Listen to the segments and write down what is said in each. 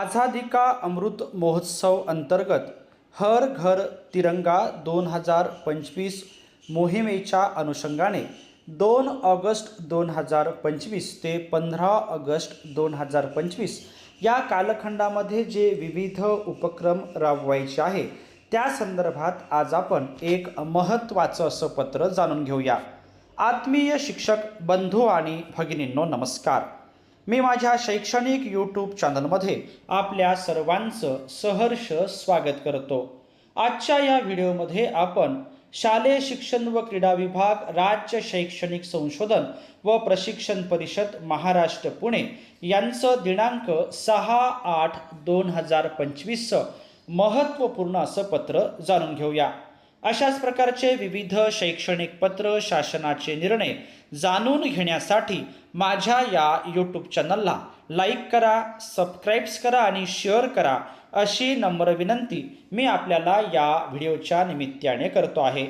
आझादी का अमृत महोत्सव अंतर्गत हर घर तिरंगा दोन हजार पंचवीस मोहिमेच्या अनुषंगाने दोन ऑगस्ट दोन हजार पंचवीस ते पंधरा ऑगस्ट दोन हजार पंचवीस या कालखंडामध्ये जे विविध उपक्रम राबवायचे आहे त्या संदर्भात आज आपण एक महत्त्वाचं असं पत्र जाणून घेऊया. आत्मीय शिक्षक बंधू आणि भगिनींनो नमस्कार. मी माझ्या शैक्षणिक यूट्यूब चॅनलमध्ये आपल्या सर्वांचं सहर्ष स्वागत करतो. आजच्या या व्हिडिओमध्ये आपण शालेय शिक्षण व क्रीडा विभाग राज्य शैक्षणिक संशोधन व प्रशिक्षण परिषद महाराष्ट्र पुणे यांचं दिनांक सहा आठ दोन हजार पंचवीसचं महत्त्वपूर्ण असं पत्र जाणून घेऊया. अशाच प्रकारचे विविध शैक्षणिक पत्र शासनाचे निर्णय जाणून घेण्यासाठी माझ्या या यूट्यूब चॅनलला लाईक करा सबस्क्राईब्स करा आणि शेअर करा अशी नम्र विनंती मी आपल्याला या व्हिडिओच्या निमित्ताने करतो आहे.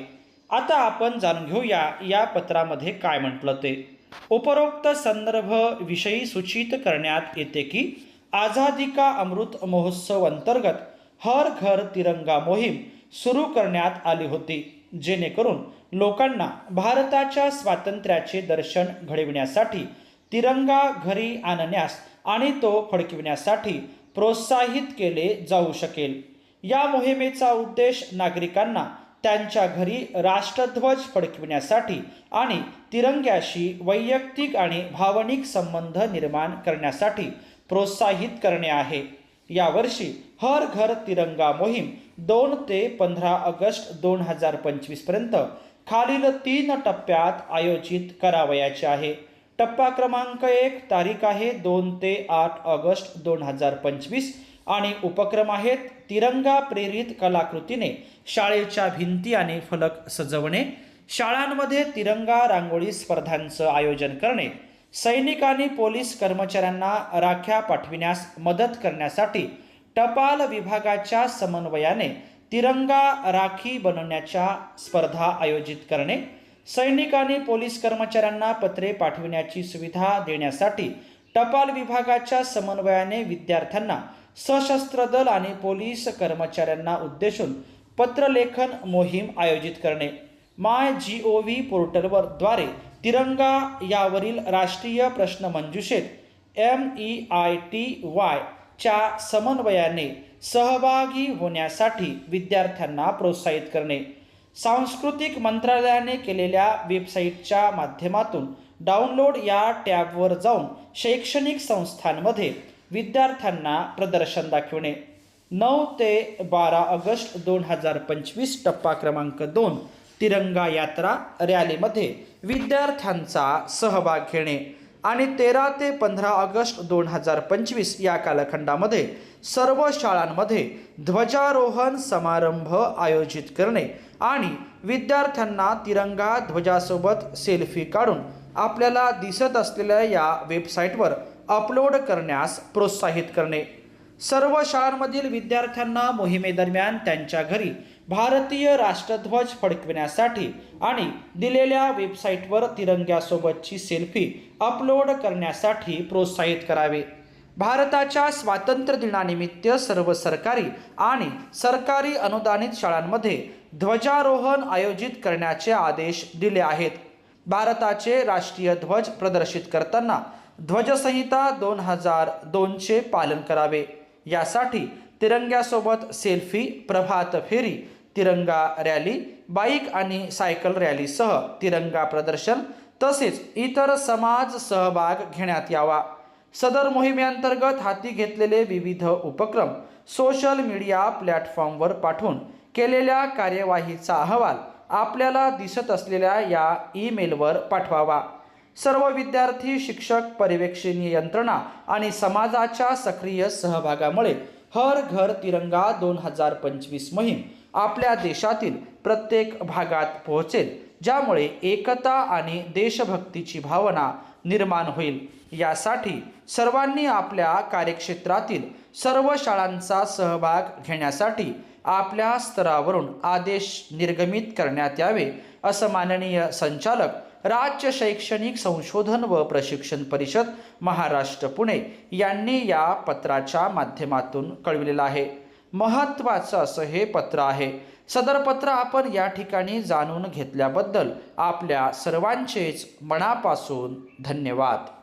आता आपण जाणून घेऊया या पत्रामध्ये काय म्हटलं ते. उपरोक्त संदर्भ विषयी सूचित करण्यात येते की आझादी का अमृत महोत्सव अंतर्गत हर घर तिरंगा मोहीम सुरू करण्यात आली होती जेणेकरून लोकांना भारताच्या स्वातंत्र्याचे दर्शन घडविण्यासाठी तिरंगा घरी आणण्यास आणि तो फडकविण्यासाठी प्रोत्साहित केले जाऊ शकेल. या मोहिमेचा उद्देश नागरिकांना त्यांच्या घरी राष्ट्रध्वज फडकविण्यासाठी आणि तिरंग्याशी वैयक्तिक आणि भावनिक संबंध निर्माण करण्यासाठी प्रोत्साहित करणे आहे. यावर्षी हर घर तिरंगा मोहीम दोन ते पंधरा ऑगस्ट दोन हजार पंचवीसपर्यंत खालील तीन टप्प्यात आयोजित करावयाचे आहे. टप्पा क्रमांक एक तारीख आहे दोन ते आठ ऑगस्ट दोन हजार पंचवीस आणि उपक्रम आहेत तिरंगा प्रेरित कलाकृतीने शाळेच्या भिंती आणि फलक सजवणे शाळांमध्ये तिरंगा रांगोळी स्पर्धांचं आयोजन करणे सैनिक आणि पोलीस कर्मचाऱ्यांना राख्या पाठविण्यास मदत करण्यासाठी टपाल विभागाच्या समन्वयाने तिरंगा राखी बनवण्याच्या स्पर्धा आयोजित करणे सैनिक आणि पोलीस कर्मचाऱ्यांना पत्रे पाठविण्याची सुविधा देण्यासाठी टपाल विभागाच्या समन्वयाने विद्यार्थ्यांना सशस्त्र दल आणि पोलीस कर्मचाऱ्यांना उद्देशून पत्रलेखन मोहीम आयोजित करणे माय जी ओ व्ही पोर्टलवर द्वारे तिरंगा यावरील राष्ट्रीय प्रश्नमंजुषेत M E I T Y च्या समन्वयाने सहभागी होण्यासाठी विद्यार्थ्यांना प्रोत्साहित करणे. सांस्कृतिक मंत्रालयाने केलेल्या वेबसाईटच्या माध्यमातून डाउनलोड या टॅबवर जाऊन शैक्षणिक संस्थांमध्ये विद्यार्थ्यांना प्रदर्शन दाखविणे. नऊ ते बारा ऑगस्ट दोन हजार पंचवीस टप्पा क्रमांक दोन तिरंगा यात्रा रॅलीमध्ये विद्यार्थ्यांचा सहभाग घेणे आणि तेरा ते पंधरा ऑगस्ट दोन हजार पंचवीस या कालखंडामध्ये सर्व शाळांमध्ये ध्वजारोहण समारंभ आयोजित करणे आणि विद्यार्थ्यांना तिरंगा ध्वजासोबत सेल्फी काढून आपल्याला दिसत असलेल्या या वेबसाईटवर अपलोड करण्यास प्रोत्साहित करणे. सर्व शाळांमधील विद्यार्थ्यांना मोहिमेदरम्यान त्यांच्या घरी भारतीय राष्ट्रध्वज फडकविण्यासाठी आणि दिलेल्या वेबसाईटवर तिरंग्यासोबतची सेल्फी अपलोड करण्यासाठी प्रोत्साहित करावे. भारताच्या स्वातंत्र्य दिनानिमित्त सर्व सरकारी आणि सरकारी अनुदानित शाळांमध्ये ध्वजारोहण आयोजित करण्याचे आदेश दिले आहेत. भारताचे राष्ट्रीय ध्वज प्रदर्शित करताना ध्वजसंहिता दोन हजार दोनचे पालन करावे. यासाठी तिरंग्यासोबत सेल्फी प्रभात फेरी तिरंगा रॅली बाईक आणि सायकल रॅलीसह तिरंगा प्रदर्शन तसेच इतर समाज सहभाग घेण्यात यावा. सदर मोहिमेअंतर्गत हाती घेतलेले विविध उपक्रम सोशल मीडिया प्लॅटफॉर्मवर पाठवून केलेल्या कार्यवाहीचा अहवाल आपल्याला दिसत असलेल्या या ईमेलवर पाठवावा. सर्व विद्यार्थी शिक्षक पर्यवेक्षणीय यंत्रणा आणि समाजाच्या सक्रिय सहभागामुळे हर घर तिरंगा दोन हजार पंचवीस मोहीम आपल्या देशातील प्रत्येक भागात पोहोचेल ज्यामुळे एकता आणि देशभक्तीची भावना निर्माण होईल. यासाठी सर्वांनी आपल्या कार्यक्षेत्रातील सर्व शाळांचा सहभाग घेण्यासाठी आपल्या स्तरावरून आदेश निर्गमित करण्यात यावे असं माननीय संचालक राज्य शैक्षणिक संशोधन व प्रशिक्षण परिषद महाराष्ट्र पुणे यांनी या पत्राच्या माध्यमातून कळविलेलं आहे. महत्त्वाचं असं हे पत्र आहे. सदर पत्र आपण या ठिकाणी जाणून घेतल्याबद्दल आपल्या सर्वांचेच मनापासून धन्यवाद.